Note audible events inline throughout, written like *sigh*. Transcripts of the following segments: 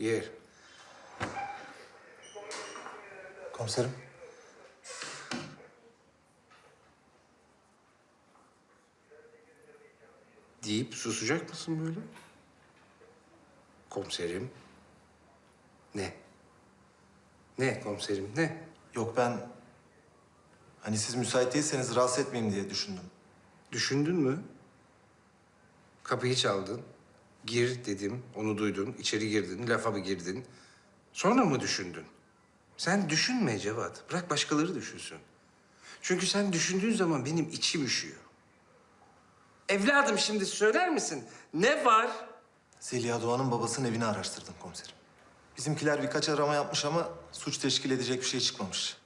Gir. Komiserim. Deyip susacak mısın böyle? Komiserim. Ne? Ne komiserim ne? Yok ben... Hani siz müsait değilseniz rahatsız etmeyeyim diye düşündüm. Düşündün mü? Kapıyı çaldın. Gir dedim, onu duydun. içeri girdin, lafa bir girdin. Sonra mı düşündün? Sen düşünme Cevat. Bırak başkaları düşünsün. Çünkü sen düşündüğün zaman benim içim üşüyor. Evladım şimdi söyler misin? Ne var? Zeliha Doğan'ın babasının evini araştırdım komiserim. Bizimkiler birkaç arama yapmış ama suç teşkil edecek bir şey çıkmamış.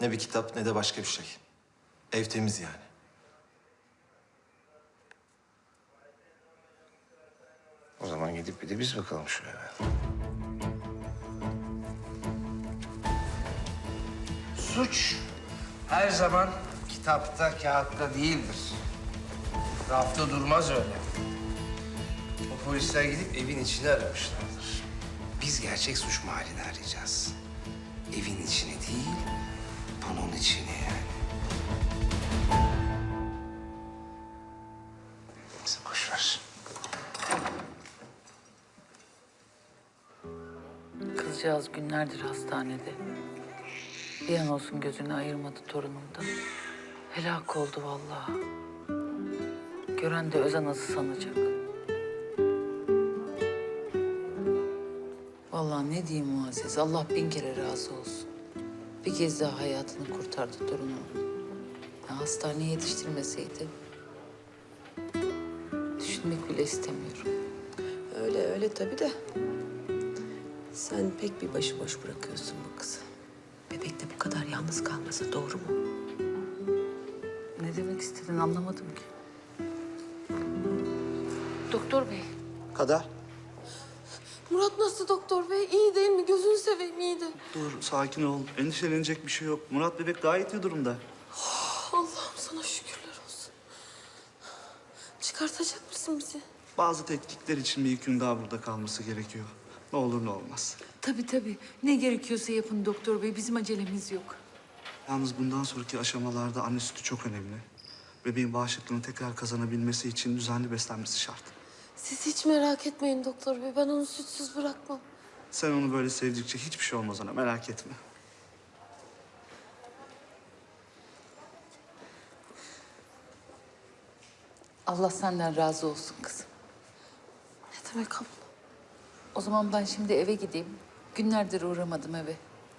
Ne bir kitap ne de başka bir şey. Ev temiz yani. O zaman gidip bir de biz bakalım şu eve. Suç her zaman kitapta, kağıtta değildir. Rafta durmaz öyle. O polisler gidip evin içini aramışlardır. Biz gerçek suç mahallini arayacağız. Evin içini değil, bunun içini yani. Kızcağız günlerdir hastanede. Bir an olsun gözünü ayırmadı torunumdan. Helak oldu vallahi. Gören de öz anası sanacak. Vallahi ne diyeyim Muazzez, Allah bin kere razı olsun. Bir kez daha hayatını kurtardı torunumun. Ya hastaneye yetiştirmeseydi... ...düşünmek bile istemiyorum. Öyle öyle tabii de. Sen pek bir başıboş bırakıyorsun bu kızı. Bebek de bu kadar yalnız kalması doğru mu? Ne demek istedin anlamadım ki. Doktor bey, Kadar. Murat nasıl doktor bey? İyi değil mi? Gözünü seveyim iyi de. Dur, sakin ol. Endişelenecek bir şey yok. Murat bebek gayet iyi durumda. Allah'ım sana şükürler olsun. Çıkartacak mısın bizi? Bazı tetkikler için bir iki gün daha burada kalması gerekiyor. Ne olur ne olmaz. Tabii tabii. Ne gerekiyorsa yapın doktor bey. Bizim acelemiz yok. Yalnız bundan sonraki aşamalarda anne sütü çok önemli. Bebeğin bağışıklığını tekrar kazanabilmesi için düzenli beslenmesi şart. Siz hiç merak etmeyin doktor bey. Ben onu sütsüz bırakmam. Sen onu böyle sevdikçe hiçbir şey olmaz ona merak etme. Allah senden razı olsun kızım. Ne demek abla? O zaman ben şimdi eve gideyim. Günlerdir uğramadım eve.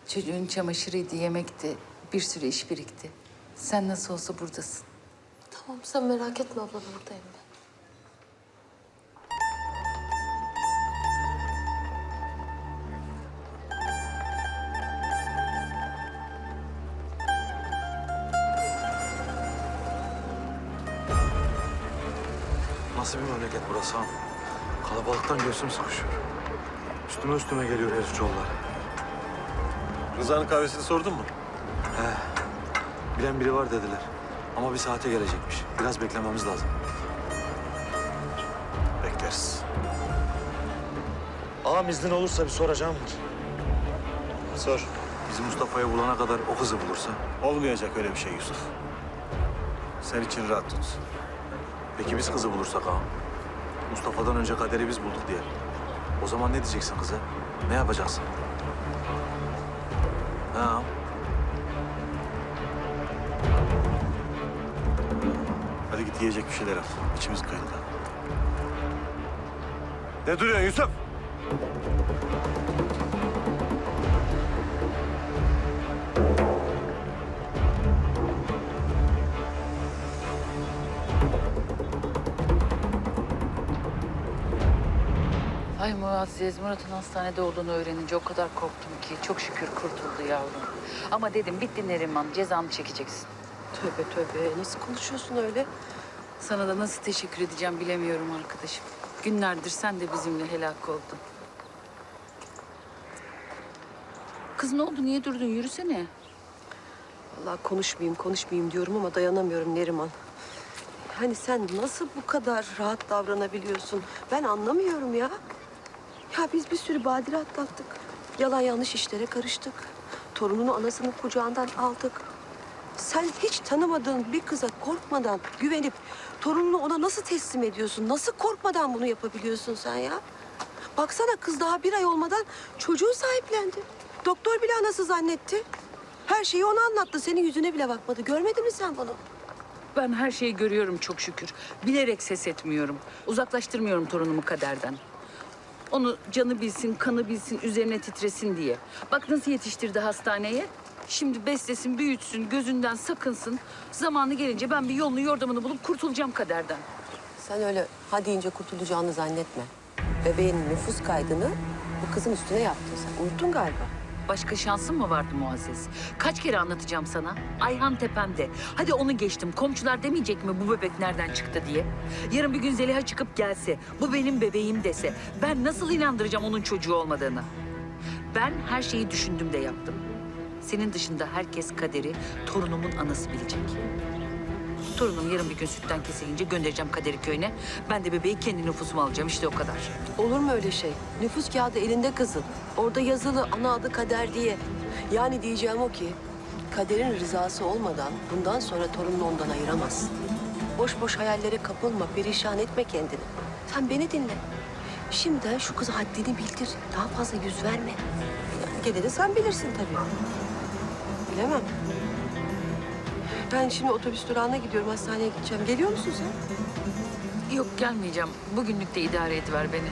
Çocuğun çamaşırıydı, yemekti. Bir sürü iş birikti. Sen nasıl olsa buradasın. Tamam sen merak etme abla buradayım ben. Nasıl bir memleket burası ağam? Kalabalıktan göğsüm sıkışıyor. Üstüme üstüme geliyor herif çollar. Rıza'nın kahvesini sordun mu? Bilen biri var dediler. Ama bir saate gelecekmiş. Biraz beklememiz lazım. Bekleriz. Ağam iznin olursa bir soracağım var. Sor. Bizim Mustafa'yı bulana kadar o kızı bulursa. Olmayacak öyle bir şey Yusuf. Sen için rahat tut. Peki biz kızı bulursak ağam? Mustafa'dan önce kaderi biz bulduk diye. O zaman ne diyeceksin kıza? Ne yapacaksın? Ha? Hadi git yiyecek bir şeyler al. İçimiz kayıldı. Ne duruyorsun Yusuf? Muazzez, Murat'ın hastanede olduğunu öğrenince o kadar korktum ki. Çok şükür kurtuldu yavrum. Ama dedim bitti Neriman, cezanı çekeceksin. Tövbe tövbe. Nasıl konuşuyorsun öyle? Sana da nasıl teşekkür edeceğim bilemiyorum arkadaşım. Günlerdir sen de bizimle helak oldun. Kız ne oldu? Niye durdun? Yürüsene. Vallahi konuşmayayım konuşmayayım diyorum ama dayanamıyorum Neriman. Hani sen nasıl bu kadar rahat davranabiliyorsun? Ben anlamıyorum ya. Ya biz bir sürü badire atlattık. Yalan yanlış işlere karıştık. Torununu anasının kucağından aldık. Sen hiç tanımadığın bir kıza korkmadan, güvenip torununu ona nasıl teslim ediyorsun? Nasıl korkmadan bunu yapabiliyorsun sen ya? Baksana kız daha bir ay olmadan çocuğu sahiplendi. Doktor bile anası zannetti. Her şeyi ona anlattı. Senin yüzüne bile bakmadı. Görmedin mi sen bunu? Ben her şeyi görüyorum çok şükür. Bilerek ses etmiyorum. Uzaklaştırmıyorum torunumu kaderden. Onu canı bilsin, kanı bilsin, üzerine titresin diye. Bak nasıl yetiştirdi hastaneye. Şimdi beslesin, büyütsün, gözünden sakınsın. Zamanı gelince ben bir yolunu yordamını bulup kurtulacağım kaderden. Sen öyle ha deyince kurtulacağını zannetme. Bebeğin nüfus kaydını bu kızın üstüne yaptın sen. Unuttun galiba. Başka şansın mı vardı Muazzez? Kaç kere anlatacağım sana? Ayhan tepemde. Hadi onu geçtim. Komşular demeyecek mi bu bebek nereden çıktı diye? Yarın bir gün Zeliha çıkıp gelse, bu benim bebeğim dese... ...ben nasıl inandıracağım onun çocuğu olmadığını? Ben her şeyi düşündüm de yaptım. Senin dışında herkes kaderi torunumun anası bilecek. Torunum yarın bir gün sütten kesilince göndereceğim kaderi köyüne. Ben de bebeği kendi nüfusuma alacağım. İşte o kadar. Olur mu öyle şey? Nüfus kağıdı elinde kızın. Orada yazılı ana adı kader diye. Yani diyeceğim o ki kaderin rızası olmadan bundan sonra torununu ondan ayıramazsın. Boş boş hayallere kapılma, perişan etme kendini. Sen beni dinle. Şimdiden şu kıza haddini bildir. Daha fazla yüz verme. Yani de sen bilirsin tabii. Bilemem. Ben şimdi otobüs durağına gidiyorum, hastaneye gideceğim. Geliyor musun sen? Yok gelmeyeceğim. Bugünlük de idare ediver beni.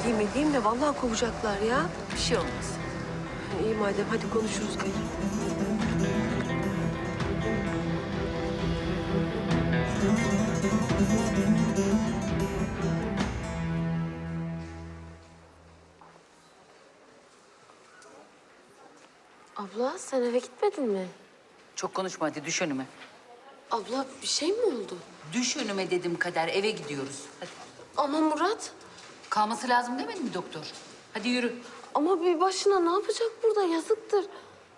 Edeyim edeyim de vallahi kovacaklar ya. Bir şey olmaz. İyi madem hadi konuşuruz gene. Abla sen eve gitmedin mi? Çok konuşma hadi düş önüme. Abla bir şey mi oldu? Düş önüme dedim kader eve gidiyoruz. Hadi. Ama Murat. Kalması lazım demedi mi doktor? Hadi yürü. Ama bir başına ne yapacak burada yazıktır.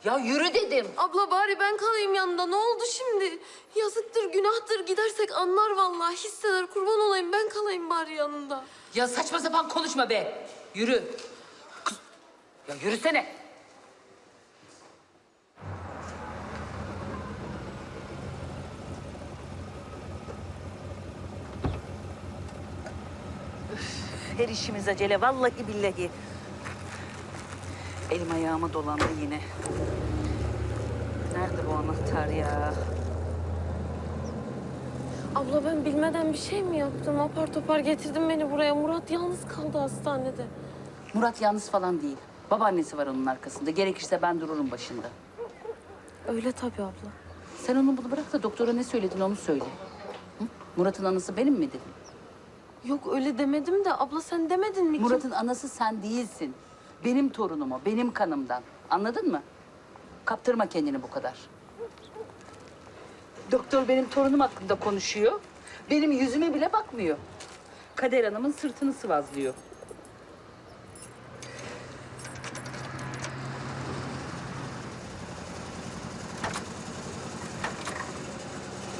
Ya yürü dedim. Abla bari ben kalayım yanında. Ne oldu şimdi? Yazıktır, günahtır. Gidersek anlar vallahi. Hisseder. Kurban olayım. Ben kalayım bari yanında. Ya saçma sapan konuşma be. Yürü. Kız. Ya yürüsene. Her işimiz acele vallahi billahi. Elim ayağıma dolandı yine. Nerede bu anahtar ya? Abla ben bilmeden bir şey mi yaptım? Apar topar getirdin beni buraya. Murat yalnız kaldı hastanede. Murat yalnız falan değil. Babaannesi var onun arkasında. Gerekirse ben dururum başında. Öyle tabii abla. Sen onu bunu bırak da doktora ne söyledin onu söyle. Hı? Murat'ın anası benim mi dedin? Yok öyle demedim de abla sen demedin mi ki? Murat'ın anası sen değilsin. Benim torunum o, benim kanımdan. Anladın mı? Kaptırma kendini bu kadar. Doktor benim torunum hakkında konuşuyor. Benim yüzüme bile bakmıyor. Kader Hanım'ın sırtını sıvazlıyor.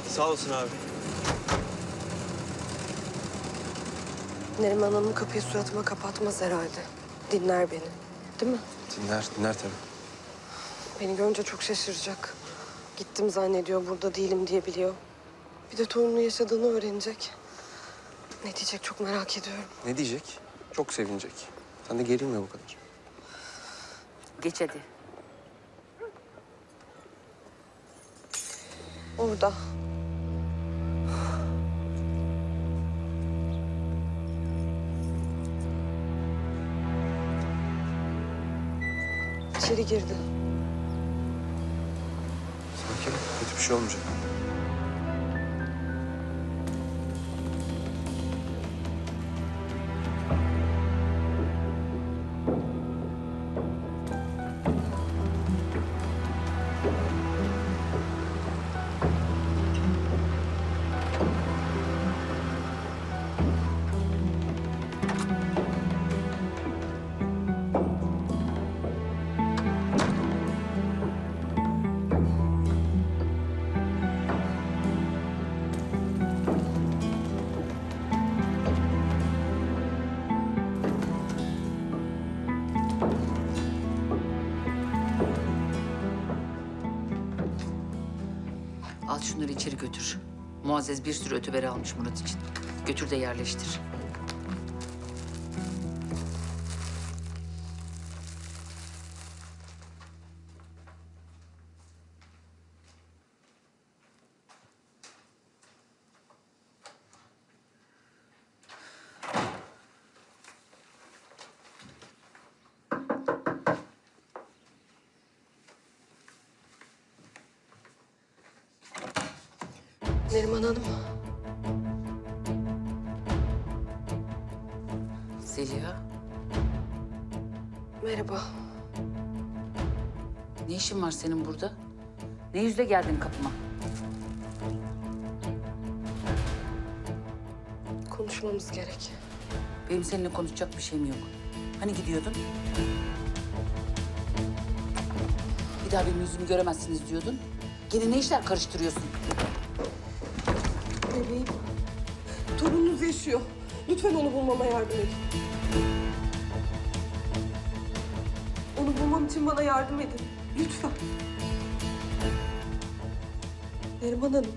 Sağ olsun abi. Neriman Hanım kapıyı suratıma kapatmaz herhalde. Dinler beni. Değil mi? Dinler, dinler tabii. Beni görünce çok şaşıracak. Gittim zannediyor, burada değilim diye biliyor. Bir de torununu yaşadığını öğrenecek. Ne diyecek çok merak ediyorum. Ne diyecek? Çok sevinecek. Sen de gerilme bu kadar. Geç hadi. Orada. İçeri girdi. Sakin, kötü bir şey olmayacak. Al şunları içeri götür. Muazzez bir sürü öteberi almış Murat için. Götür de yerleştir. Zeliha, Merhaba. ne işin var senin burada? Ne yüzle geldin kapıma? Konuşmamız gerek. Benim seninle konuşacak bir şeyim yok. Hani gidiyordun? Bir daha benim yüzümü göremezsiniz diyordun. Gene ne işler karıştırıyorsun? Bebeğim. Torununuz yaşıyor. Lütfen onu bulmama yardım edin. Onu bulmam için bana yardım edin. Lütfen. Neriman Hanım,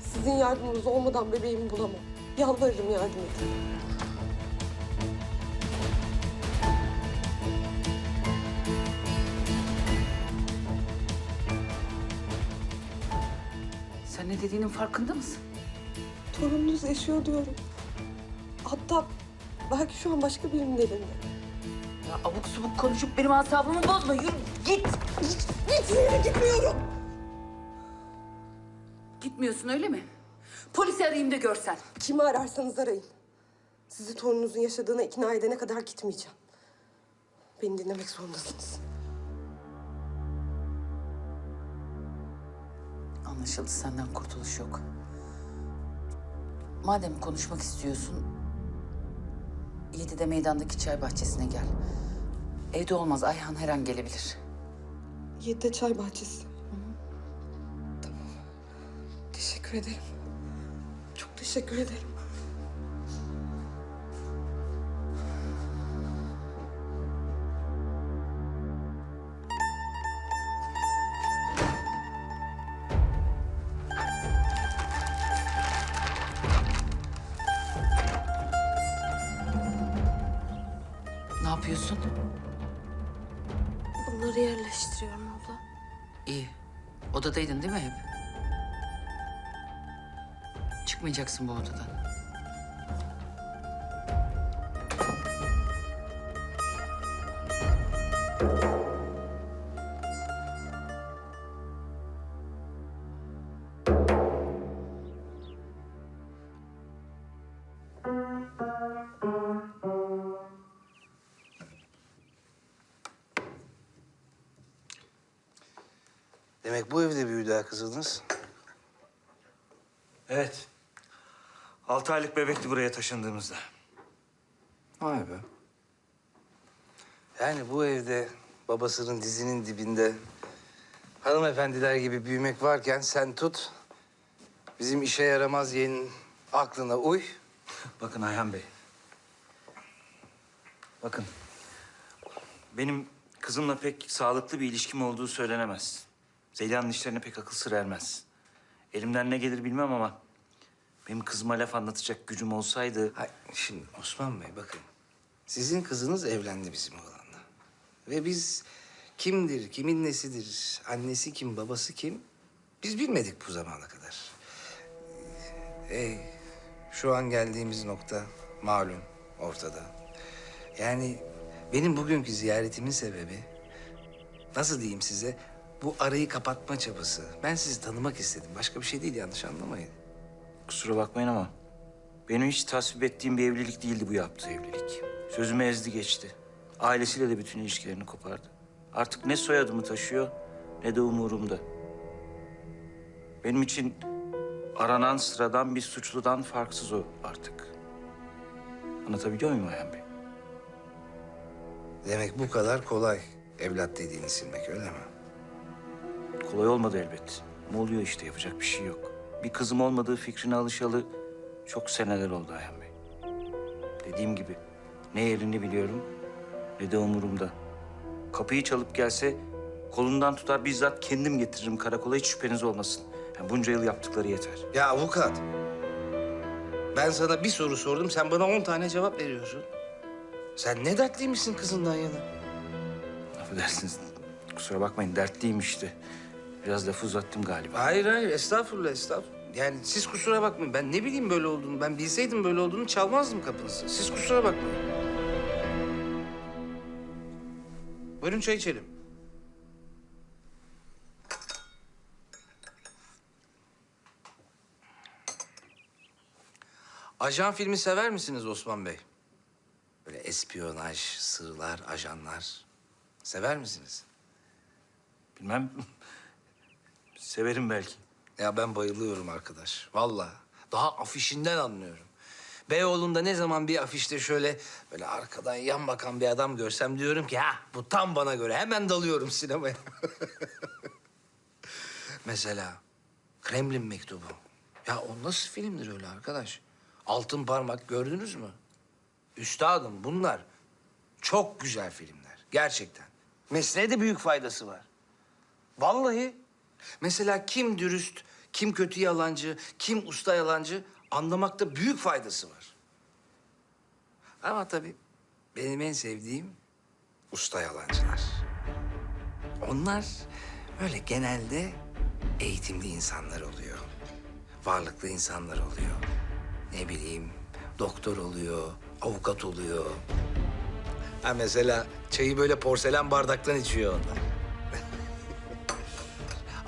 sizin yardımınız olmadan bebeğimi bulamam. Yalvarırım yardım edin. Sen ne dediğinin farkında mısın? Torununuz yaşıyor diyorum. Hatta belki şu an başka birinin elinde. Ya abuk subuk konuşup benim asabımı bozma. Yürü git. Hiçbir yere gitmiyorum. Gitmiyorsun öyle mi? Polisi arayayım da görsen. Kimi ararsanız arayın. Sizi torununuzun yaşadığına ikna edene kadar gitmeyeceğim. Beni dinlemek zorundasınız. Anlaşıldı senden kurtuluş yok. Madem konuşmak istiyorsun... ...Yedi'de meydandaki çay bahçesine gel. Evde olmaz Ayhan her an gelebilir. Yedide çay bahçesi. Tamam. Teşekkür ederim. Çok teşekkür ederim. Yapıyorsun? Bunları yerleştiriyorum abla. İyi. Odadaydın değil mi hep? Çıkmayacaksın bu odadan. Evet. Altı aylık bebekti buraya taşındığımızda. Vay be. Yani bu evde babasının dizinin dibinde hanımefendiler gibi büyümek varken sen tut. Bizim işe yaramaz yeğenin aklına uy. Bakın Ayhan Bey. Bakın. Benim kızımla pek sağlıklı bir ilişkim olduğu söylenemez. Zeliha'nın işlerine pek akıl sır ermez. Elimden ne gelir bilmem ama... ...benim kızıma laf anlatacak gücüm olsaydı... Hay, şimdi Osman Bey bakın. Sizin kızınız evlendi bizim oğlanla. Ve biz kimdir, kimin nesidir, annesi kim, babası kim... ...biz bilmedik bu zamana kadar. Ee, şu an geldiğimiz nokta malum ortada. Yani benim bugünkü ziyaretimin sebebi... ...nasıl diyeyim size... ...bu arayı kapatma çabası. Ben sizi tanımak istedim. Başka bir şey değil yanlış anlamayın. Kusura bakmayın ama... ...benim hiç tasvip ettiğim bir evlilik değildi bu yaptığı evlilik. Sözümü ezdi geçti. Ailesiyle de bütün ilişkilerini kopardı. Artık ne soyadımı taşıyor ne de umurumda. Benim için aranan sıradan bir suçludan farksız o artık. Anlatabiliyor muyum Ayhan Bey? Demek bu kadar kolay evlat dediğini silmek öyle mi? Kolay olmadı elbet. Ama oluyor işte yapacak bir şey yok. Bir kızım olmadığı fikrine alışalı çok seneler oldu Ayhan Bey. Dediğim gibi ne yerini biliyorum ne de umurumda. Kapıyı çalıp gelse Kolundan tutar bizzat kendim getiririm karakola hiç şüpheniz olmasın. Yani bunca yıl yaptıkları yeter. Ya avukat. Ben sana bir soru sordum, sen bana on tane cevap veriyorsun. Sen ne dertliymişsin kızından yana? Affedersiniz. Kusura bakmayın dertliyim işte. Biraz lafı uzattım galiba. Hayır hayır, estağfurullah estağfurullah. Yani siz kusura bakmayın. Ben ne bileyim böyle olduğunu. Ben bilseydim böyle olduğunu çalmazdım kapınızı. Siz kusura bakmayın. Buyurun çay içelim. Ajan filmi sever misiniz Osman Bey? Böyle espiyonaj, sırlar, ajanlar. Sever misiniz? Bilmem. Severim belki. Ya ben bayılıyorum arkadaş. Vallahi. Daha afişinden anlıyorum. Beyoğlu'nda ne zaman bir afişte şöyle böyle arkadan yan bakan bir adam görsem diyorum ki ha bu tam bana göre. Hemen dalıyorum sinemaya. *laughs* Mesela Kremlin Mektubu. Ya o nasıl filmdir öyle arkadaş? Altın Parmak gördünüz mü? Üstadım bunlar çok güzel filmler. Gerçekten. Mesleğe de büyük faydası var. Vallahi. Mesela kim dürüst, kim kötü yalancı, kim usta yalancı anlamakta büyük faydası var. Ama tabii benim en sevdiğim usta yalancılar. Onlar öyle genelde eğitimli insanlar oluyor. Varlıklı insanlar oluyor. Ne bileyim doktor oluyor, avukat oluyor. Ha mesela çayı böyle porselen bardaktan içiyor onlar.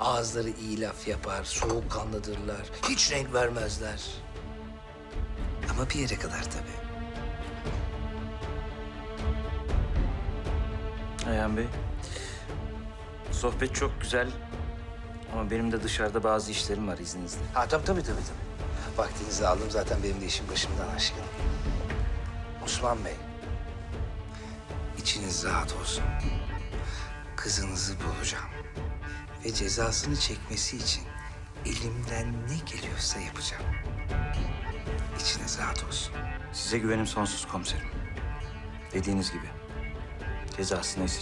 Ağızları iyi laf yapar, soğukkanlıdırlar. Hiç renk vermezler. Ama bir yere kadar tabii. Ayhan Bey. Sohbet çok güzel. Ama benim de dışarıda bazı işlerim var izninizle. Ha tabii tabii tabii. tabii. Vaktinizi aldım zaten benim de işim başımdan aşkın. Osman Bey, içiniz rahat olsun. Kızınızı bulacağım. Ve cezasını çekmesi için elimden ne geliyorsa yapacağım. İçiniz rahat olsun. Size güvenim sonsuz komiserim. Dediğiniz gibi. Cezası neyse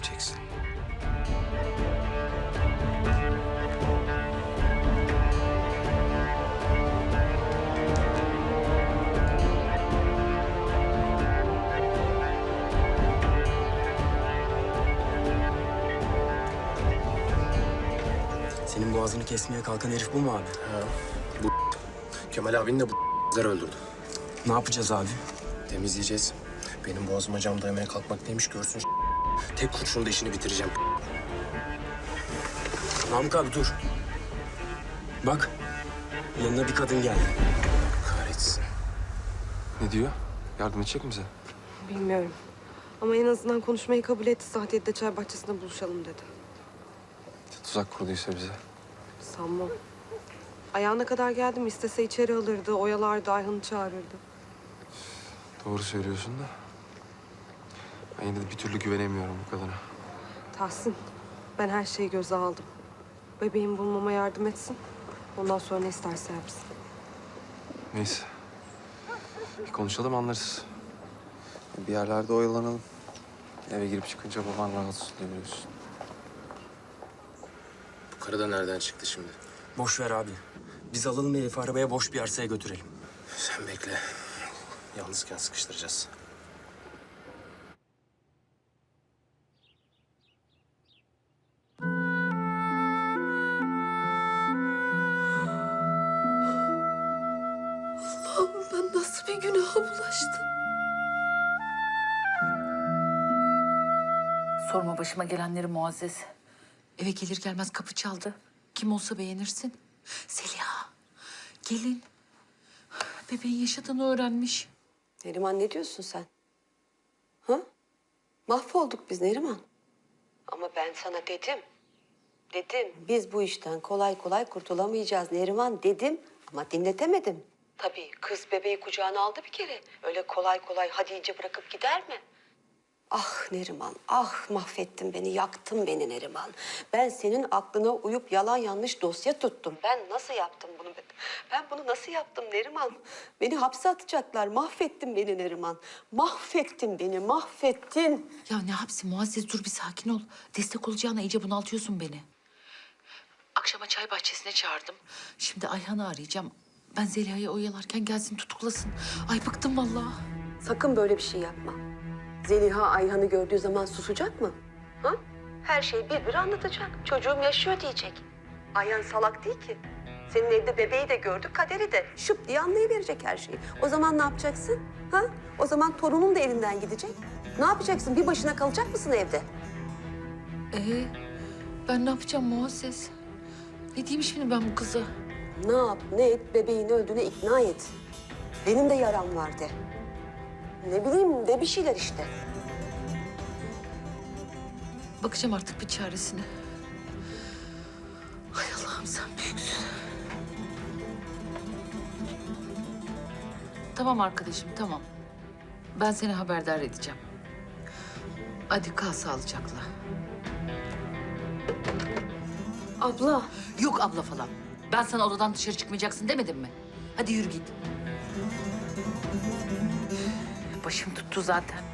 boğazını kesmeye kalkan herif bu mu abi? Kemal abini de bu öldürdü. Ne yapacağız abi? Temizleyeceğiz. Benim boğazıma cam dayamaya kalkmak neymiş görsün. Tek kurşunla işini bitireceğim. Namık abi dur. Bak. Yanına bir kadın geldi. Kahretsin. Ne diyor? Yardım edecek mi bize? Bilmiyorum. Ama en azından konuşmayı kabul etti. Saat 7'de çay bahçesinde buluşalım dedi. Tuzak kurduysa bize. Sanmam. Ayağına kadar geldim. İstese içeri alırdı, oyalardı, Ayhan'ı çağırırdı. Doğru söylüyorsun da. Ben yine de bir türlü güvenemiyorum bu kadına. Tahsin, ben her şeyi göze aldım. Bebeğimi bulmama yardım etsin. Ondan sonra ne isterse yapsın. Neyse. Bir konuşalım anlarız. Bir yerlerde oyalanalım. Eve girip çıkınca baban rahatsız oluyor biliyorsun. Karı da nereden çıktı şimdi? Boş ver abi. Biz alalım Elif'i arabaya boş bir arsaya götürelim. Sen bekle. Yalnızken sıkıştıracağız. Allah'ım ben nasıl bir günaha bulaştım? Sorma başıma gelenleri Muazzez. Eve gelir gelmez kapı çaldı. Kim olsa beğenirsin. Zeliha, gelin. Bebeğin yaşadığını öğrenmiş. Neriman ne diyorsun sen? Ha? Mahvolduk biz Neriman. Ama ben sana dedim. Dedim. Biz bu işten kolay kolay kurtulamayacağız Neriman dedim ama dinletemedim. Tabii kız bebeği kucağına aldı bir kere. Öyle kolay kolay hadi iyice bırakıp gider mi? Ah Neriman, ah mahvettin beni, yaktın beni Neriman. Ben senin aklına uyup yalan yanlış dosya tuttum. Ben nasıl yaptım bunu? Ben bunu nasıl yaptım Neriman? Beni hapse atacaklar, mahvettin beni Neriman. Mahvettin beni, mahvettin. Ya ne hapsi Muazzez dur bir sakin ol. Destek olacağına iyice bunaltıyorsun beni. Akşama çay bahçesine çağırdım. Şimdi Ayhan'ı arayacağım. Ben Zeliha'yı oyalarken gelsin tutuklasın. Ay bıktım vallahi. Sakın böyle bir şey yapma. Zeliha Ayhan'ı gördüğü zaman susacak mı? Ha? Her şeyi bir bir anlatacak. Çocuğum yaşıyor diyecek. Ayhan salak değil ki. Senin evde bebeği de gördük, kaderi de. Şıp diye anlayıverecek her şeyi. O zaman ne yapacaksın? Ha? O zaman torunun da elinden gidecek. Ne yapacaksın? Bir başına kalacak mısın evde? Ee, ben ne yapacağım Muazzez? Ne diyeyim şimdi ben bu kıza? Ne yap, ne et, bebeğin öldüğüne ikna et. Benim de yaram var de. Ne bileyim de bir şeyler işte. Bakacağım artık bir çaresine. Hay Allah'ım sen büyüksün. Tamam arkadaşım tamam. Ben seni haberdar edeceğim. Hadi kal sağlıcakla. Abla. Yok abla falan. Ben sana odadan dışarı çıkmayacaksın demedim mi? Hadi yürü git. Başım tuttu zaten.